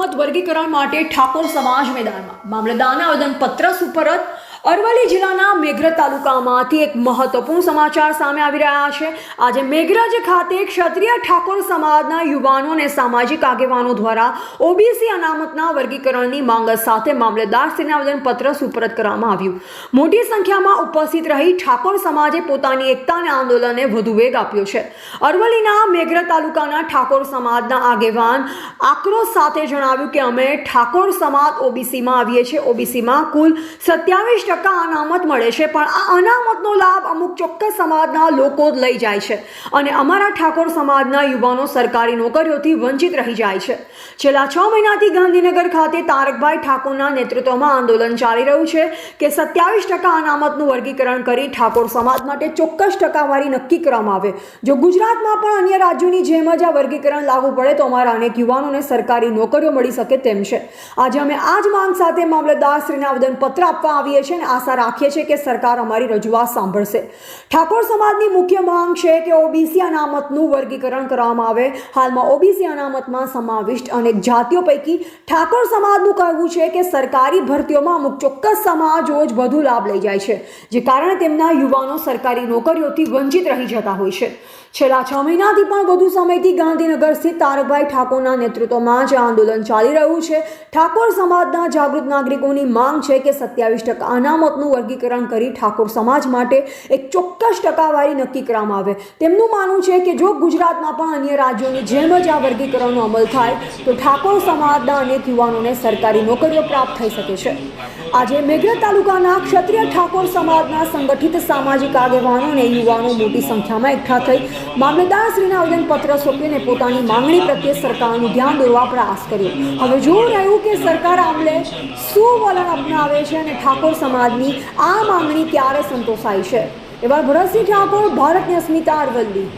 અનામત વર્ગીકરણ માટે ઠાકોર સમાજ મેદાનમાં. મામલતદારના આવેદનપત્ર સુપરત અરવલ્લી જિલ્લાના મેઘરજ તાલુકામાંથી એક મહત્વપૂર્ણ સમાચાર સામે આવી રહ્યા છે. આજે મેઘરજ ખાતે ક્ષત્રિય ઠાકોર સમાજના યુવાનો અને સામાજિક આગેવાનો દ્વારા ઓબીસી અનામતના વર્ગીકરણની માંગ સાથે મામલતદારશ્રીને આવેદનપત્ર સુપરત કરવામાં આવ્યું. મોટી સંખ્યામાં ઉપસ્થિત રહી ઠાકોર સમાજે પોતાની એકતાને આંદોલનને વધુ વેગ આપ્યો છે. અરવલ્લીના મેઘરજ તાલુકાના ઠાકોર સમાજના આગેવાન આક્રોશ સાથે જણાવ્યું કે અમે ઠાકોર સમાજ ઓબીસીમાં આવીએ છીએ. ઓબીસીમાં કુલ સત્યાવીસ ટકા અનામત મળે છે, પણ આ અનામતનો લાભ અમુક ચોક્કસ સમાજના લોકો લઈ જાય છે અને અમારા ઠાકોર સમાજના યુવાનો સરકારી નોકરીઓથી વંચિત રહી જાય છે. છેલ્લા છ મહિનાથી ગાંધીનગર ખાતે તારકભાઈ ઠાકોરના નેતૃત્વમાં આંદોલન ચાલી રહ્યું છે કે સત્યાવીસ ટકા અનામતનું વર્ગીકરણ કરી ઠાકોર સમાજ માટે ચોક્કસ ટકાવારી નક્કી કરવામાં આવે. જો ગુજરાતમાં પણ અન્ય રાજ્યોની જેમ જ આ વર્ગીકરણ લાગુ પડે, તો અમારા અનેક યુવાનોને સરકારી નોકરીઓ મળી શકે તેમ છે. આજે અમે આ જ માંગ સાથે મામલતદારશ્રીને આવેદનપત્ર આપવા આવીએ છીએ. અને આશા રાખીએ છીએ કે સરકાર અમારી રજૂઆત સાંભળશે. ઠાકોર સમાજની મુખ્ય માંગ છે કે ઓબીસી અનામતનું વર્ગીકરણ કરવામાં આવે. હાલમાં ઓબીસી અનામતમાં સમાવિષ્ટ અનેક જાતિઓ પૈકી ઠાકોર સમાજનું કહેવું છે કે સરકારી ભરતીઓમાં અમુક ચોક્કસ સમાજો જ વધુ લાભ લઈ જાય છે, જે કારણે તેમના યુવાનો સરકારી નોકરીઓથી વંચિત રહી જતા હોય છે. છેલ્લા છ મહિનાથી પણ વધુ સમયથી ગાંધીનગર સ્થિત તારકભાઈ ઠાકોરના નેતૃત્વમાં જે આંદોલન ચાલી રહ્યું છે. ઠાકોર સમાજના જાગૃત નાગરિકોની માંગ છે કે સત્યાવીસ ટકા અનામતનું વર્ગીકરણ કરી ઠાકોર સમાજ માટે એક ચોક્કસ ટકાવારી નક્કી કરવામાં આવે. તેમનું માનવું છે કે જો ગુજરાતમાં પણ અન્ય રાજ્યોની જેમ જ આ વર્ગીકરણનો અમલ થાય, તો ઠાકોર સમાજના અનેક યુવાનોને સરકારી નોકરીઓ પ્રાપ્ત થઈ શકે છે. આજે મેઘરજ તાલુકાના ક્ષત્રિય ઠાકોર સમાજના સંગઠિત સામાજિક આગેવાનો અને યુવાનો મોટી સંખ્યામાં એકઠા થઈ મામલતદારશ્રીને આવેદનપત્ર સોંપીને પોતાની માંગણી પ્રત્યે સરકારનું ધ્યાન દોરવા પ્રયાસ કર્યો. હવે જોવું રહ્યું કે સરકાર આમલે શું વલણ અપનાવે છે અને ઠાકોર સમાજની આ માંગણી ક્યારે સંતોષાય છે. એવા ભરતસિંહ ઠાકોર ભારતની અસ્મિતા અરવલ્લી.